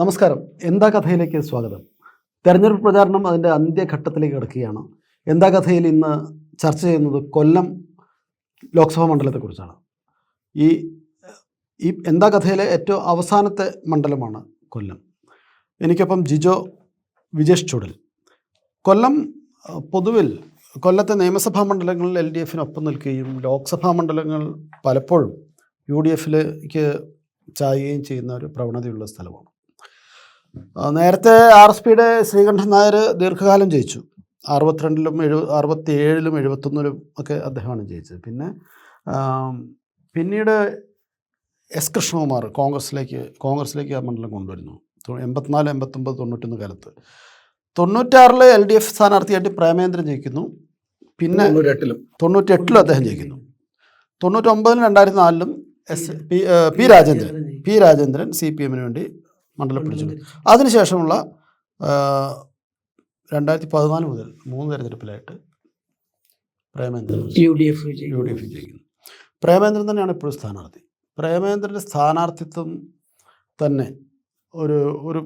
നമസ്കാരം. എന്താ കഥയിലേക്ക് സ്വാഗതം? തെരഞ്ഞെടുപ്പ് പ്രചാരണം അതിന്റെ അന്ത്യഘട്ടത്തിലേക്ക് കിടക്കുകയാണ്. എന്താ കഥയിൽ ഇന്ന് ചർച്ച ചെയ്യുന്നത് കൊല്ലം ലോക്സഭാ മണ്ഡലത്തെക്കുറിച്ചാണ് ഈ ഈ എന്താ കഥയിലെ ഏറ്റവും അവസാനത്തെ മണ്ഡലമാണ് കൊല്ലം. എനിക്കൊപ്പം ജിജോ വിജേഷ് ചുടൽ. കൊല്ലം പൊതുവിൽ കൊല്ലത്തെ നിയമസഭാ മണ്ഡലങ്ങളിൽ എൽ ഡി എഫിനൊപ്പം നിൽക്കുകയും ലോക്സഭാ മണ്ഡലങ്ങൾ പലപ്പോഴും യു ഡി എഫിലേക്ക് ചായുകയും ചെയ്യുന്ന ഒരു പ്രവണതയുള്ള സ്ഥലമാണ്. നേരത്തെ ആർ എസ് പിയുടെ ശ്രീകണ്ഠൻ നായർ ദീർഘകാലം ജയിച്ചു. അറുപത്തിരണ്ടിലും എഴു അറുപത്തി ഏഴിലും എഴുപത്തൊന്നിലും ഒക്കെ അദ്ദേഹമാണ് ജയിച്ചത്. പിന്നെ പിന്നീട് എസ് കൃഷ്ണകുമാർ കോൺഗ്രസിലേക്ക് കോൺഗ്രസിലേക്ക് ആ മണ്ഡലം കൊണ്ടുവരുന്നു. എൺപത്തിനാല് എൺപത്തൊമ്പത് തൊണ്ണൂറ്റൊന്ന് കാലത്ത്. തൊണ്ണൂറ്റാറിൽ എൽ ഡി എഫ് സ്ഥാനാർത്ഥിയായിട്ട് പ്രേമേന്ദ്രൻ ജയിക്കുന്നു. പിന്നെ തൊണ്ണൂറ്റെട്ടിലും. തൊണ്ണൂറ്റെട്ടിലും അദ്ദേഹം ജയിക്കുന്നു. തൊണ്ണൂറ്റൊമ്പതിലും രണ്ടായിരത്തി നാലിലും S P P Rajendran. P Rajendran C P എമ്മിന് വേണ്ടി മണ്ഡലം അതിനുശേഷമുള്ള രണ്ടായിരത്തി പതിനാല് മുതൽ മൂന്ന് തെരഞ്ഞെടുപ്പിലായിട്ട് Premendran U D F U D F ജയിക്കുന്നു പ്രേമേന്ദ്രൻ തന്നെയാണ് ഇപ്പോഴും സ്ഥാനാർത്ഥി. പ്രേമേന്ദ്രന്റെ സ്ഥാനാർത്ഥിത്വം തന്നെ ഒരു ഒരു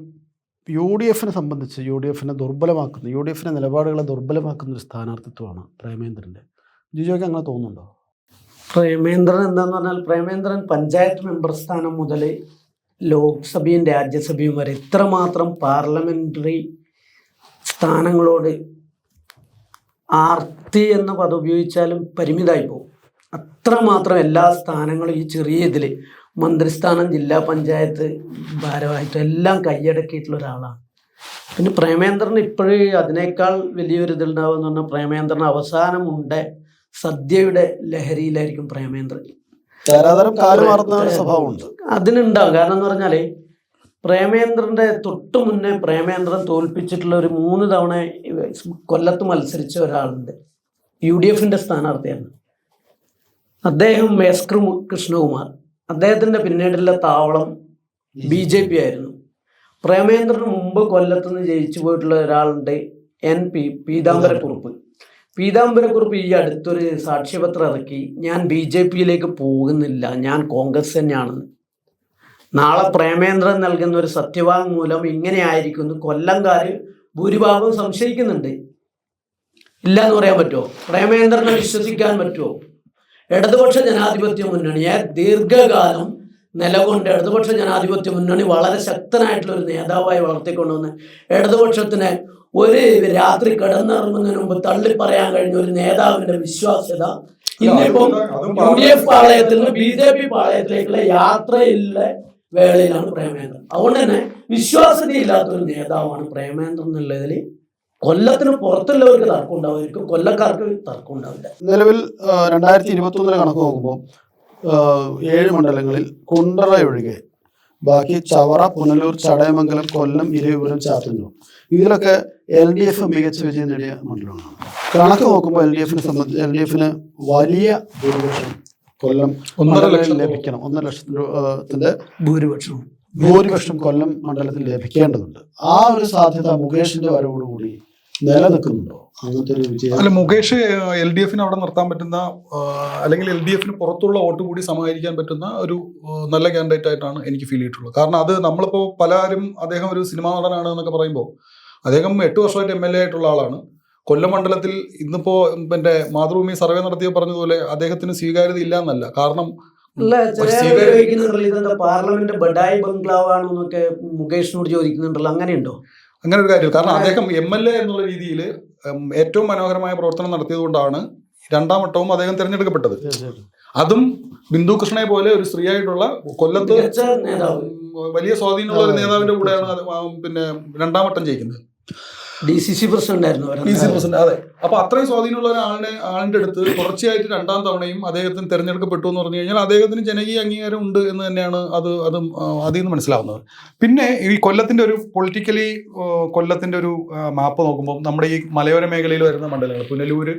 യു ഡി എഫിനെ സംബന്ധിച്ച് യു ഡി എഫിനെ ദുർബലമാക്കുന്ന യു ഡി എഫിന്റെ നിലപാടുകളെ ദുർബലമാക്കുന്ന ഒരു സ്ഥാനാർത്ഥിത്വമാണ് പ്രേമേന്ദ്രന്റെ ജിജോയ്ക്ക് അങ്ങനെ തോന്നുന്നുണ്ടോ? പ്രേമേന്ദ്രൻ എന്താന്ന് പറഞ്ഞാൽ പ്രേമേന്ദ്രൻ പഞ്ചായത്ത് മെമ്പർ സ്ഥാനം മുതൽ ലോക്സഭയും രാജ്യസഭയും വരെ ഇത്രമാത്രം പാർലമെന്ററി സ്ഥാനങ്ങളോട് ആർത്തി എന്ന പദം ഉപയോഗിച്ചാലും പരിമിതമായി പോകും. അത്രമാത്രം എല്ലാ സ്ഥാനങ്ങളും ഈ ചെറിയ ഇതിൽ മന്ത്രിസ്ഥാനം ജില്ലാ പഞ്ചായത്ത് ഭാരവാഹിത്വം എല്ലാം കൈയടക്കിയിട്ടുള്ള ഒരാളാണ്. പിന്നെ പ്രേമേന്ദ്രൻ ഇപ്പോഴും അതിനേക്കാൾ വലിയൊരു ഇതുണ്ടാവുമെന്ന് പറഞ്ഞാൽ പ്രേമേന്ദ്രൻ അവസാനമുണ്ട് സദ്യയുടെ ലഹരിയിലായിരിക്കും പ്രേമേന്ദ്രൻ. തരാതരം കാലുമാറുന്ന ഒരു സ്വഭാവമുണ്ട് അതിനുണ്ടാവും. കാരണം എന്ന് പറഞ്ഞാൽ പ്രേമേന്ദ്രന്റെ തൊട്ടു മുന്നേ പ്രേമേന്ദ്രൻ തോൽപ്പിച്ചിട്ടുള്ള ഒരു മൂന്ന് തവണ കൊല്ലത്ത് മത്സരിച്ച ഒരാളുണ്ട്. യു ഡി എഫിന്റെ സ്ഥാനാർത്ഥിയാണ്. അദ്ദേഹം എസ് കൃഷ്ണകുമാർ. അദ്ദേഹത്തിന്റെ പിന്നീടുള്ള താവളം ബി ജെ പി ആയിരുന്നു. പ്രേമേന്ദ്രന് മുമ്പ് കൊല്ലത്തുനിന്ന് ജയിച്ചു പോയിട്ടുള്ള ഒരാളുണ്ട് എൻ പി പീതാംബരക്കുറുപ്പ്. പീതാംബരക്കുറുപ്പ് ഈ അടുത്തൊരു സാക്ഷ്യപത്രം ഇറക്കി. ഞാൻ ബി ജെ പിയിലേക്ക് പോകുന്നില്ല. ഞാൻ കോൺഗ്രസ് തന്നെയാണെന്ന് നാളെ പ്രേമേന്ദ്രൻ നൽകുന്ന ഒരു സത്യവാങ്മൂലം ഇങ്ങനെയായിരിക്കുന്നു. കൊല്ലംകാർ ഭൂരിഭാഗം സംശയിക്കുന്നുണ്ട്. ഇല്ല എന്ന് പറയാൻ പറ്റുമോ? പ്രേമേന്ദ്രനെ വിശ്വസിക്കാൻ പറ്റുമോ? ഇടതുപക്ഷ ജനാധിപത്യ മുന്നണിയെ ദീർഘകാലം നിലകൊണ്ട് ഇടതുപക്ഷ ജനാധിപത്യ മുന്നണി വളരെ ശക്തനായിട്ടുള്ള ഒരു നേതാവായി വളർത്തിക്കൊണ്ടുവന്ന് ഇടതുപക്ഷത്തിന് ഒരു രാത്രി കിടന്നിറങ്ങുന്നതിന് മുമ്പ് തള്ളി പറയാൻ കഴിഞ്ഞ ഒരു നേതാവിന്റെ വിശ്വാസ്യത. ഇന്നിപ്പം യു ഡി എഫ് പാളയത്തിൽ നിന്ന് ബി ജെ പി പാളയത്തിലേക്കുള്ള യാത്രയിലെ വേളയിലാണ് പ്രേമേന്ദ്രൻ. അതുകൊണ്ട് തന്നെ വിശ്വാസ്യതയില്ലാത്ത ഒരു നേതാവാണ് പ്രേമേന്ദ്രൻ എന്നുള്ളതിൽ കൊല്ലത്തിന് പുറത്തുള്ളവർക്ക് തർക്കം ഉണ്ടാവുമായിരിക്കും കൊല്ലക്കാർക്ക് തർക്കം ഉണ്ടാവില്ല നിലവിൽ രണ്ടായിരത്തി ഇരുപത്തി ഒന്നിലെ കണക്ക് നോക്കുമ്പോൾ ഏഴ് മണ്ഡലങ്ങളിൽ കുണ്ടറ ഒഴികെ ബാക്കി ചവറ പുനലൂർ ചടയമംഗലം കൊല്ലം ഇരുവിപുരം ചാത്തന്നൂർ ഇതിലൊക്കെ എൽ ഡി എഫ് മികച്ച വിജയം നേടിയ മണ്ഡലമാണ്. കണക്ക് നോക്കുമ്പോൾ എൽ ഡി എഫിനെ സംബന്ധിച്ച് എൽ ഡി എഫിന് വലിയ ഭൂരിപക്ഷം കൊല്ലം ഒന്നര ലക്ഷം. ലഭിക്കണം. ഒന്നര ലക്ഷത്തിന്റെ ഭൂരിപക്ഷം. ഭൂരിപക്ഷം കൊല്ലം മണ്ഡലത്തിൽ ലഭിക്കേണ്ടതുണ്ട്. ആ ഒരു സാധ്യത മുകേഷിന്റെ വരവോടുകൂടി നിലനിൽക്കുന്നുണ്ടോ? അങ്ങനത്തെ ഒരു വിജയം? അല്ല മുകേഷ് എൽ ഡി എഫിന് അവിടെ നിർത്താൻ പറ്റുന്ന അല്ലെങ്കിൽ എൽ ഡി എഫിന് പുറത്തുള്ള വോട്ട് കൂടി സമാഹരിക്കാൻ പറ്റുന്ന ഒരു നല്ല കാൻഡിഡേറ്റ് ആയിട്ടാണ് എനിക്ക് ഫീൽ ചെയ്തിട്ടുള്ളത്. കാരണം അത് നമ്മളിപ്പോൾ പലരും അദ്ദേഹം ഒരു സിനിമാ നടനാണ് എന്നൊക്കെ പറയുമ്പോൾ അദ്ദേഹം എട്ട് വർഷമായിട്ട് എം എൽ എ ആയിട്ടുള്ള ആളാണ്. കൊല്ലം മണ്ഡലത്തിൽ ഇന്നിപ്പോ എന്റെ മാതൃഭൂമി സർവേ നടത്തിയ പറഞ്ഞതുപോലെ അദ്ദേഹത്തിന് സ്വീകാര്യത ഇല്ല എന്നല്ല. കാരണം പാർലമെന്റ് ബഡായി ബംഗ്ലാവ് ആണെന്നൊക്കെ മുകേഷിനോട് ചോദിക്കുന്നുണ്ടല്ലോ അങ്ങനെയുണ്ടോ? അങ്ങനെ ഒരു കാര്യം കാരണം അദ്ദേഹം എം എൽ എ എന്നുള്ള രീതിയിൽ ഏറ്റവും മനോഹരമായ പ്രവർത്തനം നടത്തിയതുകൊണ്ടാണ് രണ്ടാം വട്ടവും അദ്ദേഹം തിരഞ്ഞെടുക്കപ്പെട്ടത്. അതും ബിന്ദു കൃഷ്ണയെ പോലെ ഒരു സ്ത്രീ ആയിട്ടുള്ള കൊല്ലത്ത് വലിയ സ്വാധീനമുള്ള ഒരു നേതാവിന്റെ കൂടെയാണ് പിന്നെ രണ്ടാം വട്ടം ജയിക്കുന്നത്. ഡി സി സി പ്രസിഡന്റ് ആയിരുന്നു ഡി സി പ്രസിഡന്റ് അതെ. അപ്പൊ അത്രയും സ്വാധീനമുള്ള ഒരാളിനെ ആളിന്റെ അടുത്ത് തുടർച്ചയായിട്ട് രണ്ടാം തവണയും അദ്ദേഹത്തിന് തെരഞ്ഞെടുക്കപ്പെട്ടു എന്ന് പറഞ്ഞു കഴിഞ്ഞാൽ അദ്ദേഹത്തിന് ജനകീയ അംഗീകാരം ഉണ്ട് എന്ന് തന്നെയാണ് അത് അത് അതിൽ നിന്ന് മനസ്സിലാവുന്നത്. പിന്നെ ഈ കൊല്ലത്തിന്റെ ഒരു പൊളിറ്റിക്കലി കൊല്ലത്തിന്റെ ഒരു മാപ്പ് നോക്കുമ്പോൾ നമ്മുടെ ഈ മലയോര മേഖലയിൽ വരുന്ന മണ്ഡലങ്ങൾ പുനലൂര്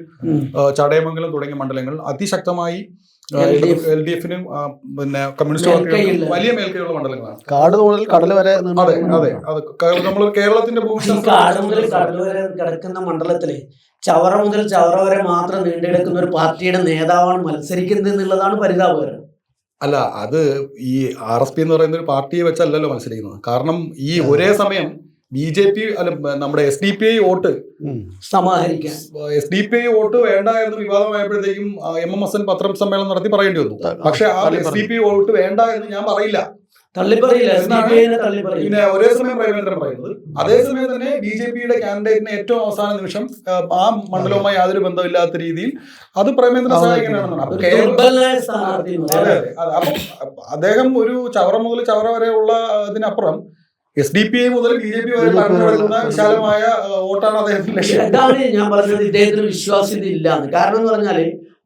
ചടയമംഗലം തുടങ്ങിയ മണ്ഡലങ്ങൾ അതിശക്തമായി. എൽ ഡി എഫിനും പിന്നെ കമ്മ്യൂണിസ്റ്റ് വലിയ മേൽക്കൈയുള്ള മണ്ഡലങ്ങളാണ്. കാട് മുതൽ കടൽ വരെ അതെ അതെ. അത് നമ്മൾ കേരളത്തിന്റെ കാട് മുതൽ കടൽ വരെ കിടക്കുന്ന മണ്ഡലത്തിൽ ചവറ മുതൽ ചവറ വരെ മാത്രം നീണ്ടെടുക്കുന്ന ഒരു പാർട്ടിയുടെ നേതാവാണ് മത്സരിക്കുന്നത് എന്നുള്ളതാണ് പരിതാപകരം. അല്ല അത് ഈ ആർ എസ് പി എന്ന് പറയുന്ന ഒരു പാർട്ടിയെ വെച്ചല്ലല്ലോ മത്സരിക്കുന്നത്. കാരണം ഈ ഒരേ സമയം ബി ജെ പി അല്ല നമ്മുടെ S D P I vote. സമാഹരിക്കാൻ. S D P I vote വേണ്ട എന്ന് വിവാദമായപ്പോഴത്തേക്കും എം എം എസ് എൻ പത്രം സമ്മേളനം നടത്തി പറയേണ്ടി വന്നു. പക്ഷെ ആ S D P I vote വേണ്ട എന്ന് ഞാൻ പറയില്ല. പിന്നെ ഒരേ സമയം പ്രേമേന്ദ്രൻ പറയുന്നത് അതേസമയം തന്നെ ബി ജെ പിയുടെ കാൻഡിഡേറ്റിന് ഏറ്റവും അവസാന നിമിഷം ആ, മണ്ഡലവുമായി യാതൊരു ബന്ധമില്ലാത്ത രീതിയിൽ അത് പ്രേമേന്ദ്രൻ. സഹായിക്കാനാണെന്നാണ്. അദ്ദേഹം ഒരു ചവറ മുതൽ ചവറ ഉള്ള ഇതിനപ്പുറം എസ് ഡി പി ഐ മുതൽ ബി ജെ പി വരെ പടർന്നു കിടക്കുന്ന വിശാലമായ വോട്ടാണ് അദ്ദേഹത്തിന്റെ അതാണ് ഞാൻ പറഞ്ഞത്. ഇദ്ദേഹത്തിന് വിശ്വാസ്യത ഇല്ലാന്ന് കാരണം എന്ന് പറഞ്ഞാൽ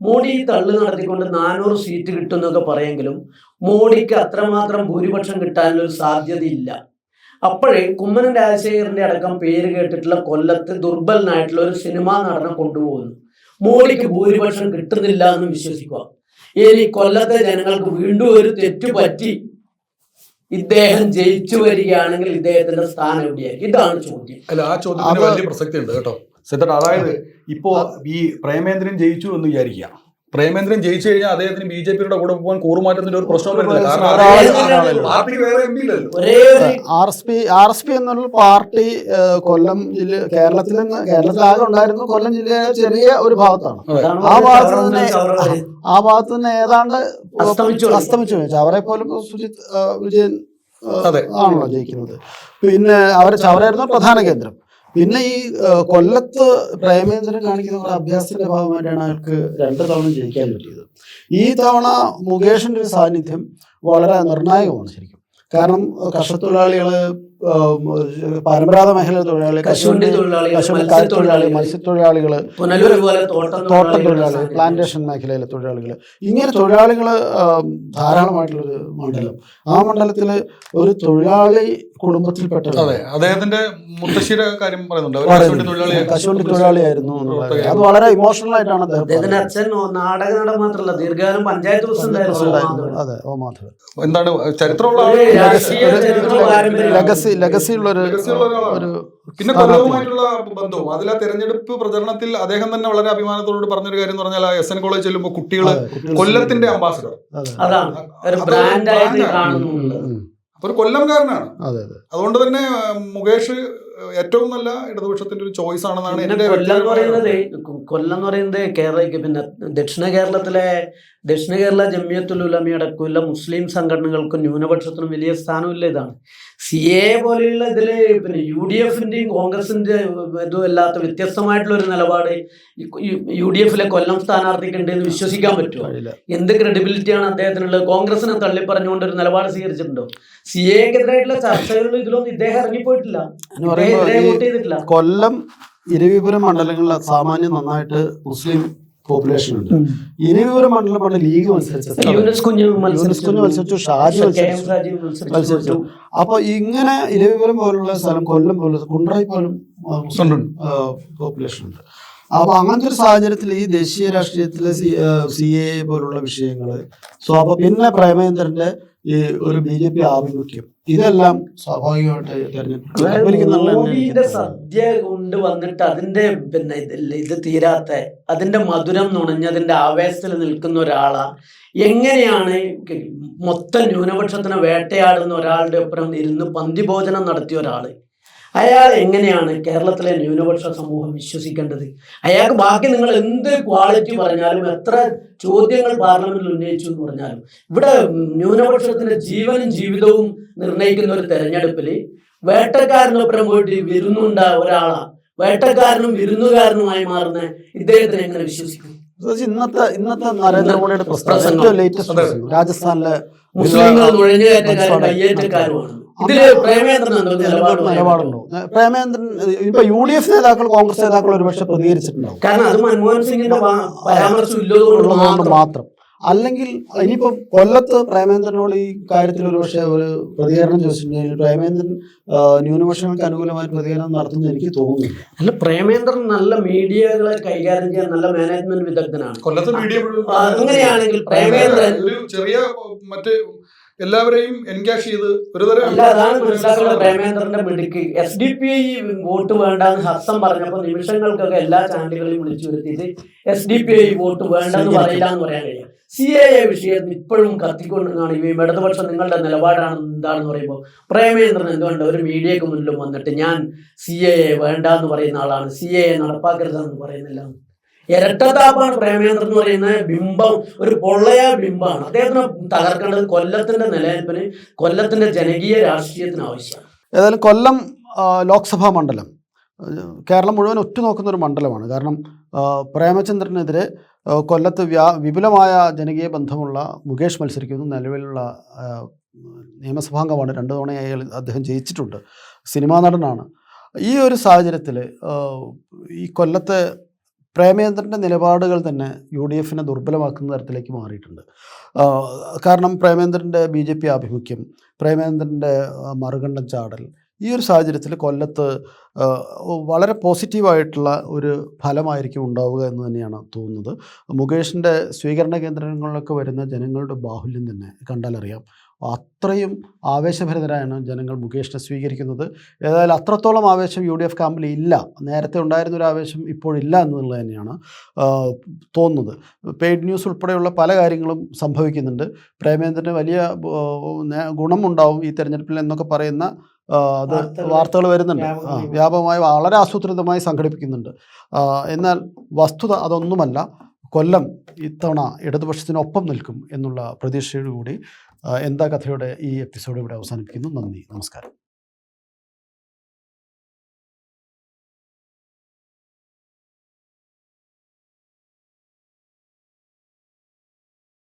മോഡി ഈ തള്ളു നടത്തിക്കൊണ്ട് നാനൂറ് സീറ്റ് കിട്ടും എന്നൊക്കെ പറയെങ്കിലും മോഡിക്ക് അത്രമാത്രം ഭൂരിപക്ഷം കിട്ടാനുള്ള ഒരു സാധ്യതയില്ല. അപ്പോഴേ കുമ്മനം രാജശേഖരന്റെ അടക്കം പേര് കേട്ടിട്ടുള്ള കൊല്ലത്ത് ദുർബലനായിട്ടുള്ള ഒരു സിനിമാ നടനം കൊണ്ടുപോകുന്നു. മോഡിക്ക് ഭൂരിപക്ഷം കിട്ടുന്നില്ല എന്ന് വിശ്വസിക്കുക. ഇനി കൊല്ലത്തെ ജനങ്ങൾക്ക് വീണ്ടും ഒരു തെറ്റ് പറ്റി ഇദ്ദേഹം ജയിച്ചു വരികയാണെങ്കിൽ ഇദ്ദേഹത്തിന്റെ സ്ഥാനം എവിടെയായിരിക്കും? ഇതാണ് ചോദ്യം. അല്ല ആ ചോദ്യത്തിന് വലിയ പ്രസക്തി ഉണ്ട് കേട്ടോ. സിദ്ധ അതായത് ഇപ്പോ ഈ പ്രേമേന്ദ്രൻ ജയിച്ചു എന്ന് വിചാരിക്കുക. പ്രേമേന്ദ്രൻ ജയിച്ചു കഴിഞ്ഞാൽ അദ്ദേഹത്തിന് ബി ജെ പിയുടെ കൂടെ പോകാൻ കൂറുമാറ്റത്തിന്റെ ഒരു പ്രശ്നം R S P R S P എന്നുള്ള പാർട്ടി കൊല്ലം ജില്ല കേരളത്തിൽ നിന്ന് കേരളത്തിൽ ആകെ ഉണ്ടായിരുന്നു കൊല്ലം ജില്ലയിലെ ചെറിയ ഒരു ഭാഗത്താണ് ആ ഭാഗത്ത് തന്നെ. ആ ഭാഗത്ത് നിന്ന് ഏതാണ്ട് അസ്തമിച്ചു അവരെ പോലും സുജിത് വിജയൻ. ആണല്ലോ ജയിക്കുന്നത് പിന്നെ അവരെ അവരായിരുന്നു പ്രധാന കേന്ദ്രം പിന്നെ ഈ കൊല്ലത്ത് പ്രേമേന്ദ്രൻ കാണിക്കുന്ന ഒരു അഭ്യാസത്തിന്റെ ഭാഗമായിട്ടാണ് അയാൾക്ക് രണ്ട് തവണ ജയിക്കാൻ പറ്റിയത്. ഈ തവണ മുകേഷിന്റെ ഒരു സാന്നിധ്യം വളരെ നിർണായകമാണ് ശരിക്കും. കാരണം ആ, പരമ്പരാഗത മേഖല തൊഴിലാളികൾ കശുവണ്ടി തൊഴിലാളികൾ, കശുവണ്ടി മത്സ്യത്തൊഴിലാളികൾ, തോട്ട പുനലൂർ പോലെ തോട്ടം തോട്ടം തൊഴിലാളികൾ പ്ലാന്റേഷൻ മേഖലയിലെ തൊഴിലാളികൾ ഇങ്ങനെ തൊഴിലാളികൾ ധാരാളമായിട്ടുള്ളൊരു മണ്ഡലം. ആ മണ്ഡലത്തിൽ ഒരു തൊഴിലാളി കുടുംബത്തിൽപ്പെട്ട അതെ അദ്ദേഹത്തിന്റെ മുത്തശ്ശിയുടെ കാര്യം പറയുന്നുണ്ട്. കശുവണ്ടി തൊഴിലാളി ആയിരുന്നു തൊഴിലാളിയായിരുന്നു അത് വളരെ ഇമോഷണൽ ആയിട്ടാണ് അദ്ദേഹം അദ്ദേഹത്തിന്റെ. അച്ഛൻ നാടക നടൻ മാത്രമല്ല ദീർഘകാലം പഞ്ചായത്ത് പ്രസിഡന്റ്. അതെ ഓ മാധവൻ. എന്താണ് ചരിത്രമുള്ള ലെഗസി ലെഗസി ഉള്ള ഒരു. ഒരു പിന്നെ. കൊല്ലവുമായിട്ടുള്ള ബന്ധവും. അതിൽ ആ തെരഞ്ഞെടുപ്പ് പ്രചരണത്തിൽ അദ്ദേഹം തന്നെ വളരെ അഭിമാനത്തോട് പറഞ്ഞൊരു കാര്യം എന്ന് പറഞ്ഞാൽ എസ് എൻ കോളേജ് ചെല്ലുമ്പോൾ കുട്ടികൾ കുട്ടികൾ കൊല്ലത്തിന്റെ അംബാസഡർ അതാണ്. ഒരു കൊല്ലംകാരനാണ്. അതെ അതെ. അതുകൊണ്ട് തന്നെ മുകേഷ് ഏറ്റവും നല്ല ഇടതുപക്ഷത്തിന്റെ ഒരു ചോയ്സ് ആണെന്നാണ് കൊല്ലം എന്ന് പറയുന്നത് കൊല്ലം എന്ന് പറയുന്നത് കേരള പിന്നെ ദക്ഷിണ കേരളത്തിലെ ദക്ഷിണ കേരള ജമിയത്തുൽ ഉലമ അടക്കമുള്ള മുസ്ലിം സംഘടനകൾക്കും ന്യൂനപക്ഷത്തിനും വലിയ സ്ഥാനമില്ല ഇതാണ്. സി എ പോലെയുള്ള ഇതിൽ പിന്നെ യു ഡി എഫിന്റെയും കോൺഗ്രസിന്റെ ഇതും അല്ലാത്ത വ്യത്യസ്തമായിട്ടുള്ള ഒരു നിലപാട് യു ഡി എഫിലെ കൊല്ലം സ്ഥാനാർത്ഥിക്ക് ഉണ്ട് എന്ന് വിശ്വസിക്കാൻ പറ്റുമോ? എന്ത് ക്രെഡിബിലിറ്റിയാണ് അദ്ദേഹത്തിനുള്ളത് കോൺഗ്രസിനെ തള്ളിപ്പറഞ്ഞുകൊണ്ട് ഒരു നിലപാട് സ്വീകരിച്ചിട്ടുണ്ടോ? സി എക്കെതിരായിട്ടുള്ള ചർച്ചകളിലും ഇതിലൊന്നും ഇദ്ദേഹം ഇറങ്ങിപ്പോയിട്ടില്ല. കൊല്ലം ഇരവിപുരം മണ്ഡലങ്ങളിൽ സാമാന്യം നന്നായിട്ട് മുസ്ലിം പോപ്പുലേഷൻ ഉണ്ട്. ഇനിയൊരു മണ്ഡലം പണ്ട് ലീഗ് യൂനിസ് കുഞ്ഞ് മത്സരിച്ചു. ഷാജി മത്സരിച്ചു. ഷാജി മത്സരിച്ചു. അപ്പൊ ഇങ്ങനെ ഇരവിപുരം പോലുള്ള സ്ഥലം കൊല്ലം പോലുള്ള കുണ്ടായി പോലും. പോപ്പുലേഷൻ ഉണ്ട്. അപ്പൊ അങ്ങനത്തെ ഒരു സാഹചര്യത്തിൽ ഈ ദേശീയ രാഷ്ട്രീയത്തിലെ സി എ പോലുള്ള വിഷയങ്ങൾ. സ്വാഭ പിന്നെ പ്രേമേന്ദ്രന്റെ ഈ ഒരു ബി ജെ പി ആഭിമുഖ്യം. ഇതെല്ലാം സ്വാഭാവികമായിട്ട് തെരഞ്ഞെടുപ്പ്. സദ്യ കൊണ്ട് വന്നിട്ട് അതിന്റെ പിന്നെ ഇത് തീരാത്ത അതിന്റെ മധുരം നുണഞ്ഞതിന്റെ ആവേശത്തിൽ നിൽക്കുന്ന ഒരാളാ. എങ്ങനെയാണ് മൊത്തം ന്യൂനപക്ഷത്തിനെ വേട്ടയാടുന്ന ഒരാളുടെ ഒപ്പം ഇരുന്ന് പന്തിഭോജനം നടത്തിയ ഒരാൾ? അയാൾ എങ്ങനെയാണ് കേരളത്തിലെ ന്യൂനപക്ഷ സമൂഹം വിശ്വസിക്കേണ്ടത്? അയാൾക്ക് ബാക്കി നിങ്ങൾ എന്ത് ക്വാളിറ്റി പറഞ്ഞാലും എത്ര ചോദ്യങ്ങൾ പാർലമെന്റിൽ ഉന്നയിച്ചു എന്ന് പറഞ്ഞാലും ഇവിടെ ന്യൂനപക്ഷത്തിന്റെ ജീവനും ജീവിതവും നിർണയിക്കുന്ന ഒരു തെരഞ്ഞെടുപ്പിൽ വേട്ടക്കാരനൊപ്പം പോയിട്ട് വിരുന്നുണ്ട ഒരാളാ. വേട്ടക്കാരനും വിരുന്നുകാരനുമായി മാറുന്ന ഇദ്ദേഹത്തിന് എങ്ങനെ വിശ്വസിക്കും? ഇന്നത്തെ ഇന്നത്തെ നരേന്ദ്രമോദിയുടെ പ്രസ്താവന രാജസ്ഥാനിലെ മുസ്ലിങ്ങൾ നുഴഞ്ഞുകയറ്റക്കാരും കയ്യേറ്റക്കാരുമാണ്. ഇതിൽ പ്രേമേന്ദ്രൻ നിലപാടുണ്ടോ? ഇപ്പൊ യു ഡി എഫ് നേതാക്കൾ കോൺഗ്രസ് നേതാക്കൾ ഒരുപക്ഷെ പ്രതികരിച്ചിട്ടുണ്ടാവും. കാരണം അത് മൻമോഹൻ സിംഗിന്റെ പരാമർശം ഇല്ലാതെ മാത്രം. മാത്രം. അല്ലെങ്കിൽ ഇനിയിപ്പോ കൊല്ലത്ത് പ്രേമേന്ദ്രനോട് ഈ കാര്യത്തിൽ ഒരു പക്ഷേ ഒരു പ്രതികരണം ചോദിച്ചിട്ടുണ്ടെങ്കിൽ പ്രേമേന്ദ്രൻ ന്യൂനപക്ഷങ്ങൾക്ക് അനുകൂലമായ പ്രതികരണം നടത്തുന്നത് എനിക്ക് തോന്നുന്നു അല്ല പ്രേമേന്ദ്രൻ നല്ല മീഡിയകളെ കൈകാര്യം ചെയ്യാൻ നല്ല മാനേജ്മെന്റ് വിദഗ്ധനാണ്. കൊല്ലത്ത് മീഡിയ അങ്ങനെയാണെങ്കിൽ പ്രേമേന്ദ്രൻ ഒരു ചെറിയ മറ്റേ എല്ലാവരെയും എൻഗാഷ് ചെയ്ത് ഒരു തരം അല്ല അതാണ് മനസ്സിലാക്കേണ്ട പ്രേമേന്ദ്രന്റെ മിടുക്ക്. S D P I vote വേണ്ടെന്ന് ഹസ്സം പറഞ്ഞപ്പോൾ നിമിഷങ്ങൾക്കൊക്കെ എല്ലാ ചാനലുകളിലും വിളിച്ചു വരുത്തിയിട്ട് S D P I vote വേണ്ടെന്ന് പറയില്ല എന്ന് പറയാൻ കഴിയും. സി എ എ വിഷയം ഇപ്പോഴും കത്തിക്കൊണ്ടാണ് ഈ ഇടതുപക്ഷം നിങ്ങളുടെ നിലപാടാണ് എന്താണെന്ന് പറയുമ്പോൾ പ്രേമേന്ദ്രൻ എന്തുകൊണ്ട് ഒരു മീഡിയക്ക് മുന്നിലും വന്നിട്ട് ഞാൻ സി എ എ വേണ്ട എന്ന് പറയുന്ന ആളാണ് സി എ എ നടപ്പാക്കരുതെന്ന് പറയുന്നില്ല. ഇരട്ടത്താപ്പാണ് പ്രേമേന്ദ്രൻ എന്ന് പറയുന്ന ബിംബം ഒരു പൊള്ളയ ബിംബമാണ് അദ്ദേഹത്തിന് തകർക്കേണ്ടത് കൊല്ലത്തിന്റെ നിലനിൽപ്പിന് കൊല്ലത്തിന്റെ ജനകീയ രാഷ്ട്രീയത്തിന് ആവശ്യമാണ്. ഏതായാലും കൊല്ലം ലോക്സഭാ മണ്ഡലം. കേരളം മുഴുവൻ ഒറ്റുനോക്കുന്ന ഒരു മണ്ഡലമാണ്. കാരണം പ്രേമചന്ദ്രനെതിരെ കൊല്ലത്ത് വ്യാ വിപുലമായ ജനകീയ ബന്ധമുള്ള മുകേഷ് മത്സരിക്കുന്നു നിലവിലുള്ള നിയമസഭാംഗമാണ്. രണ്ടു തവണയായി അദ്ദേഹം ജയിച്ചിട്ടുണ്ട്. സിനിമാ നടനാണ്. ഈ ഒരു സാഹചര്യത്തിൽ ഈ കൊല്ലത്തെ പ്രേമേന്ദ്രന്റെ നിലപാടുകൾ തന്നെ യു ഡി എഫിനെ ദുർബലമാക്കുന്ന തരത്തിലേക്ക് മാറിയിട്ടുണ്ട്. കാരണം പ്രേമേന്ദ്രന്റെ ബി ജെ പി ആഭിമുഖ്യം പ്രേമേന്ദ്രന്റെ മറുകണ്ഠം ചാടൽ ഈ ഒരു സാഹചര്യത്തിൽ കൊല്ലത്ത് വളരെ പോസിറ്റീവായിട്ടുള്ള ഒരു ഫലമായിരിക്കും ഉണ്ടാവുക എന്ന് തന്നെയാണ് തോന്നുന്നത്. മുകേഷിന്റെ സ്വീകരണ കേന്ദ്രങ്ങളിലൊക്കെ വരുന്ന ജനങ്ങളുടെ ബാഹുല്യം തന്നെ കണ്ടാലറിയാം അത്രയും ആവേശഭരിതരായാണ് ജനങ്ങൾ മുകേഷിനെ സ്വീകരിക്കുന്നത്. ഏതായാലും അത്രത്തോളം ആവേശം യു ഡി എഫ് ക്യാമ്പിൽ ഇല്ല. നേരത്തെ ഉണ്ടായിരുന്ന ഒരു ആവേശം ഇപ്പോഴില്ല എന്നുള്ളത് തന്നെയാണ് തോന്നുന്നത്. പെയ്ഡ് ന്യൂസ് ഉൾപ്പെടെയുള്ള പല കാര്യങ്ങളും സംഭവിക്കുന്നുണ്ട്. പ്രേമേന്ദ്രന് വലിയ ഗുണമുണ്ടാവും ഈ തെരഞ്ഞെടുപ്പിൽ എന്നൊക്കെ പറയുന്ന അത് വാർത്തകൾ വരുന്നുണ്ട്. വ്യാപകമായി വളരെ ആസൂത്രിതമായി സംഘടിപ്പിക്കുന്നുണ്ട്. എന്നാൽ വസ്തുത അതൊന്നുമല്ല കൊല്ലം ഇത്തവണ ഇടതുപക്ഷത്തിനൊപ്പം നിൽക്കും എന്നുള്ള പ്രതീക്ഷയോടുകൂടി എന്താ കഥയുടെ ഈ എപ്പിസോഡ് ഇവിടെ അവസാനിപ്പിക്കുന്നു. നന്ദി നമസ്കാരം.